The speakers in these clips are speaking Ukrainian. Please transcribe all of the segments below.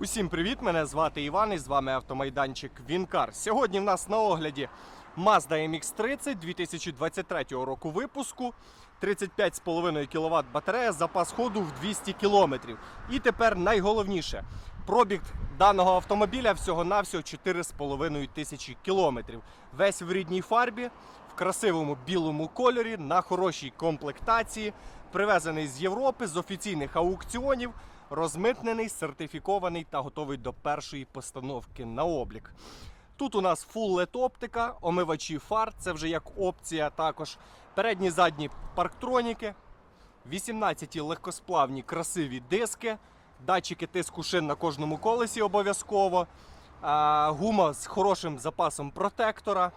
Усім привіт! Мене звати Іван і з вами автомайданчик Вінкар. Сьогодні в нас на огляді Mazda MX-30 2023 року випуску. 35,5 кВт батарея, запас ходу в 200 км. І тепер найголовніше. Пробіг даного автомобіля всього-навсього 4,5 тисячі кілометрів. Весь в рідній фарбі, в красивому білому кольорі, на хорошій комплектації, привезений з Європи, з офіційних аукціонів, розмитнений, сертифікований та готовий до першої постановки на облік. Тут у нас Full LED оптика, омивачі фар, це вже як опція також. Передні задні парктроніки, 18 легкосплавні красиві диски, датчики тиску шин на кожному колесі обов'язково, гума з хорошим запасом протектора.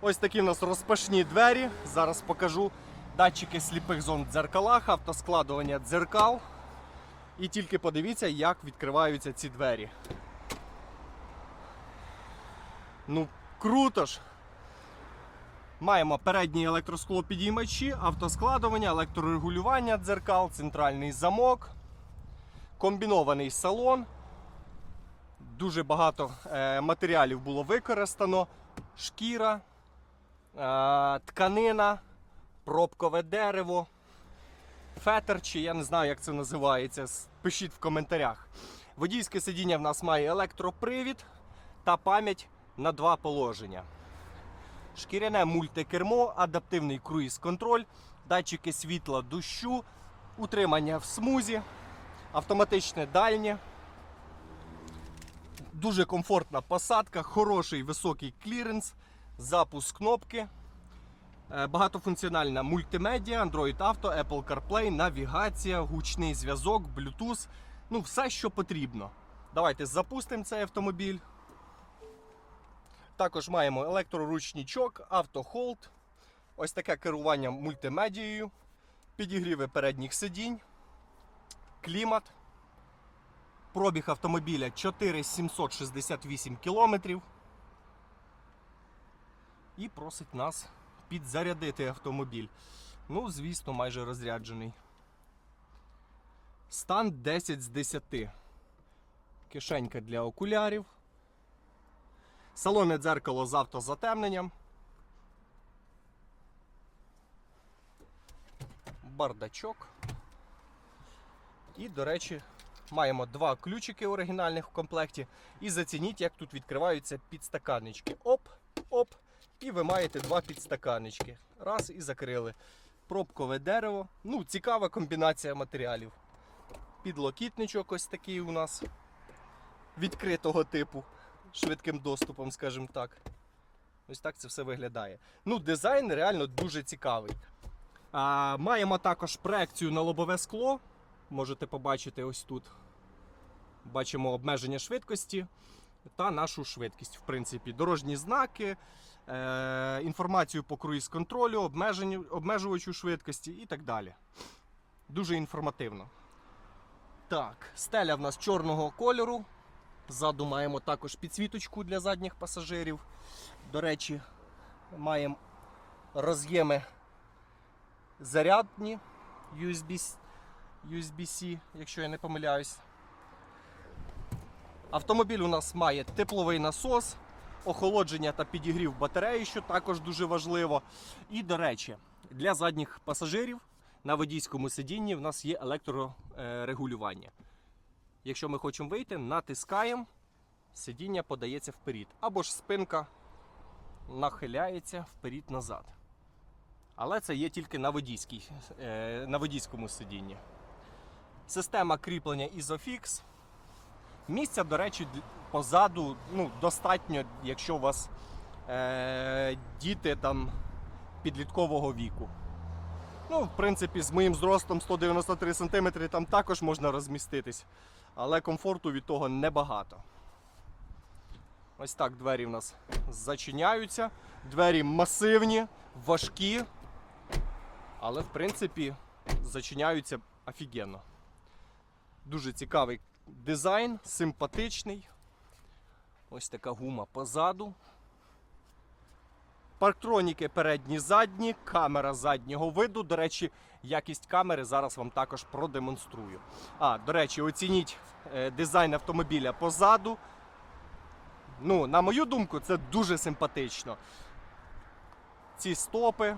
Ось такі в нас розпашні двері. Зараз покажу датчики сліпих зон в дзеркалах, автоскладування дзеркал. І тільки подивіться, як відкриваються ці двері. Ну, круто ж! Маємо передні електросклопідіймачі, автоскладування, електрорегулювання дзеркал, центральний замок, комбінований салон. Дуже багато е, матеріалів було використано: шкіра, е, тканина, пробкове дерево, фетр, чи я не знаю, як це називається. Пишіть в коментарях. Водійське сидіння в нас має електропривід та пам'ять на два положення. Шкіряне мультикермо, адаптивний круїз-контроль, датчики світла дощу, утримання в смузі, автоматичне дальнє. Дуже комфортна посадка, хороший високий кліренс, запуск кнопки, багатофункціональна мультимедіа, Android Auto, Apple CarPlay, навігація, гучний зв'язок, Bluetooth. Ну, все, що потрібно. Давайте запустимо цей автомобіль. Також маємо електроручничок, автохолд, ось таке керування мультимедією, підігріви передніх сидінь, клімат. Пробіг автомобіля 4768 кілометрів. І просить нас підзарядити автомобіль. Ну, звісно, майже розряджений. Стан 10 з 10. Кишенька для окулярів. Салонне дзеркало з автозатемненням. Бардачок. І, до речі, маємо два ключики оригінальних в комплекті. І зацініть, як тут відкриваються підстаканнички. Оп, оп. І ви маєте два підстаканнички. Раз і закрили. Пробкове дерево. Ну, цікава комбінація матеріалів. Підлокітничок ось такий у нас відкритого типу швидким доступом, скажімо так. Ось так це все виглядає. Ну, дизайн реально дуже цікавий. А, маємо також проекцію на лобове скло. Можете побачити ось тут. Бачимо обмеження швидкості та нашу швидкість. В принципі, дорожні знаки, е, інформацію по круїз-контролю, обмежувачу швидкості і так далі. Дуже інформативно. Так, стеля в нас чорного кольору. Ззаду маємо також підсвіточку для задніх пасажирів. До речі, маємо роз'єми зарядні USB, USB-C, якщо я не помиляюсь. Автомобіль у нас має тепловий насос, охолодження та підігрів батареї, що також дуже важливо. І, до речі, для задніх пасажирів на водійському сидінні в нас є електрорегулювання. Якщо ми хочемо вийти, натискаємо, сидіння подається вперед. Або ж спинка нахиляється вперед-назад. Але це є тільки на, е, на водійському сидінні. Система кріплення Isofix. Місця, до речі, позаду ну, достатньо, якщо у вас е, діти там підліткового віку. Ну, в принципі, з моїм зростом 193 см там також можна розміститись, але комфорту від того небагато. Ось так двері в нас зачиняються. Двері масивні, важкі, але в принципі зачиняються офігенно. Дуже цікавий дизайн, симпатичний. Ось така гума позаду. Парктроніки передні, задні, камера заднього виду. До речі, якість камери зараз вам також продемонструю. А, до речі, оцініть е, дизайн автомобіля позаду. Ну, на мою думку, це дуже симпатично. Ці стопи.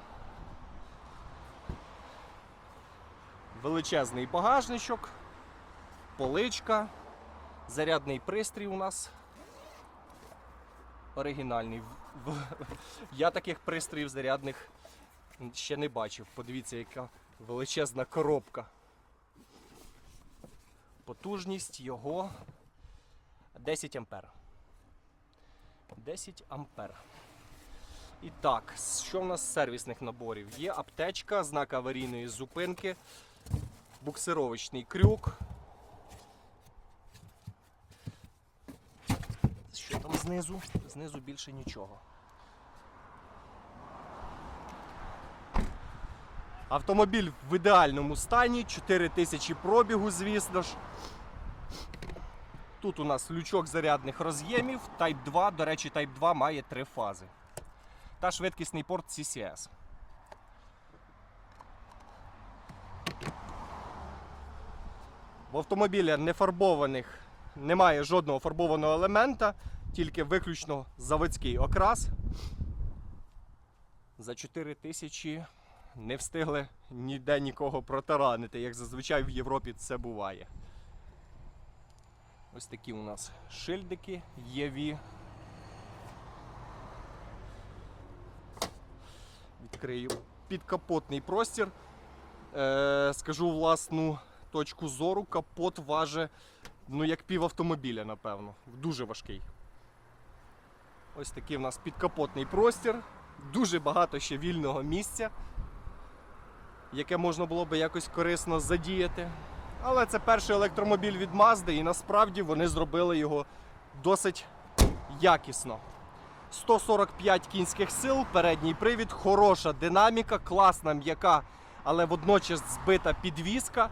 Величезний багажничок, поличка, зарядний пристрій у нас оригінальний. Я таких пристроїв зарядних ще не бачив. Подивіться, яка величезна коробка. Потужність його 10 ампер. 10 ампер. І так, що в нас з сервісних наборів? Є аптечка, знак аварійної зупинки, буксировочний крюк. Що там знизу? Знизу більше нічого. Автомобіль в ідеальному стані, 4000 пробігу, звісно ж. Тут у нас лючок зарядних роз'ємів, Type 2, до речі, Type 2 має три фази. Та швидкісний порт CCS. В автомобіля нефарбованих немає жодного фарбованого елемента, тільки виключно заводський окрас. За 4 тисячі не встигли ніде нікого протаранити, як зазвичай в Європі це буває. Ось такі у нас шильдики ЄВІ. Відкрию підкапотний простір. Е, скажу власну точку зору, капот важить ну, як пів автомобіля, напевно. Дуже важкий. Ось такий у нас підкапотний простір. Дуже багато ще вільного місця, яке можна було би якось корисно задіяти. Але це перший електромобіль від Mazda, і насправді вони зробили його досить якісно. 145 кінських сил, передній привід, хороша динаміка, класна м'яка, але водночас збита підвіска.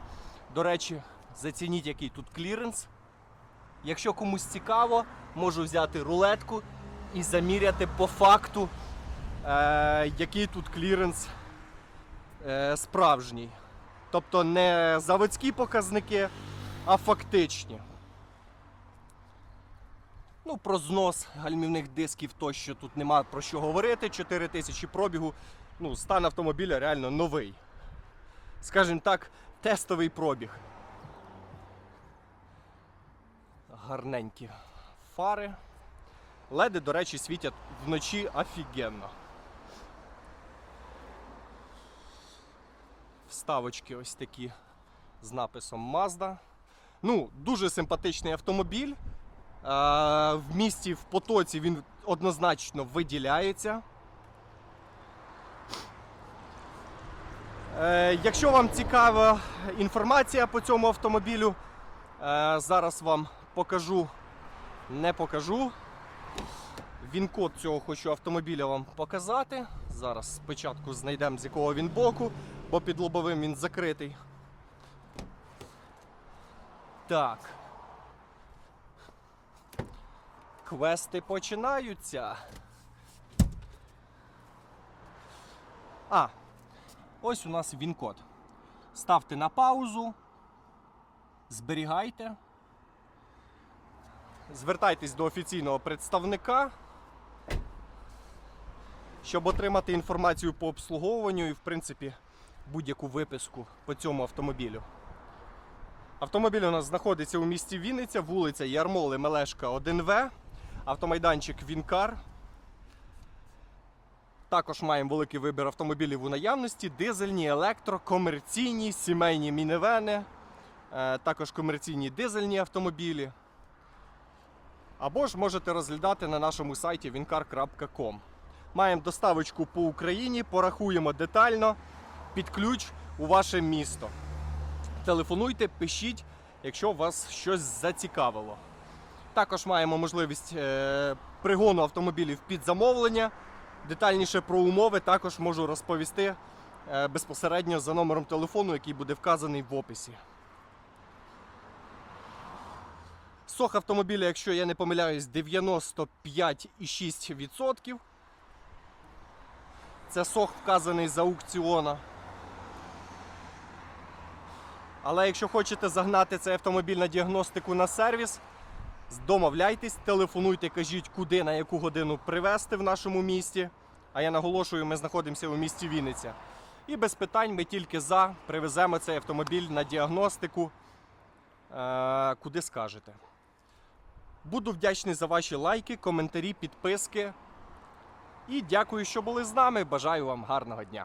До речі, зацініть, який тут кліренс. Якщо комусь цікаво, можу взяти рулетку і заміряти по факту, е, який тут кліренс е, справжній. Тобто не заводські показники, а фактичні. Ну, про знос гальмівних дисків тощо тут нема про що говорити. 4 тисячі пробігу. Ну, стан автомобіля реально новий. Скажімо так, тестовий пробіг. Гарненькі фари. Леди, до речі, світять вночі офігенно. Вставочки ось такі з написом Mazda. Ну, дуже симпатичний автомобіль. Е, В місті в потоці він однозначно виділяється. Е, Якщо вам цікава інформація по цьому автомобілю, е, зараз вам покажу, не покажу. Він-код цього хочу автомобіля вам показати. Зараз спочатку знайдемо з якого він боку, бо під лобовим він закритий. Так. Квести починаються. А, ось у нас він-код. Ставте на паузу. Зберігайте. Звертайтесь до офіційного представника, щоб отримати інформацію по обслуговуванню і, в принципі, будь-яку виписку по цьому автомобілю. Автомобіль у нас знаходиться у місті Вінниця, вулиця Ярмоли Мелешка 1В, автомайданчик Вінкар. Також маємо великий вибір автомобілів у наявності: дизельні, електро, комерційні, сімейні мінівени, е, також комерційні дизельні автомобілі. Або ж можете розглядати на нашому сайті wincar.com. Маємо доставочку по Україні, порахуємо детально під ключ у ваше місто. Телефонуйте, пишіть, якщо вас щось зацікавило. Також маємо можливість е, пригону автомобілів під замовлення. Детальніше про умови також можу розповісти е, безпосередньо за номером телефону, який буде вказаний в описі. Сох автомобіля, якщо я не помиляюсь, 95,6%. Це сох вказаний з аукціона. Але якщо хочете загнати цей автомобіль на діагностику на сервіс, домовляйтесь, телефонуйте, кажіть, куди, на яку годину привезти в нашому місті. А я наголошую, ми знаходимося у місті Вінниця. І без питань ми тільки за привеземо цей автомобіль на діагностику, е, куди скажете. Буду вдячний за ваші лайки, коментарі, підписки. І дякую, що були з нами. Бажаю вам гарного дня.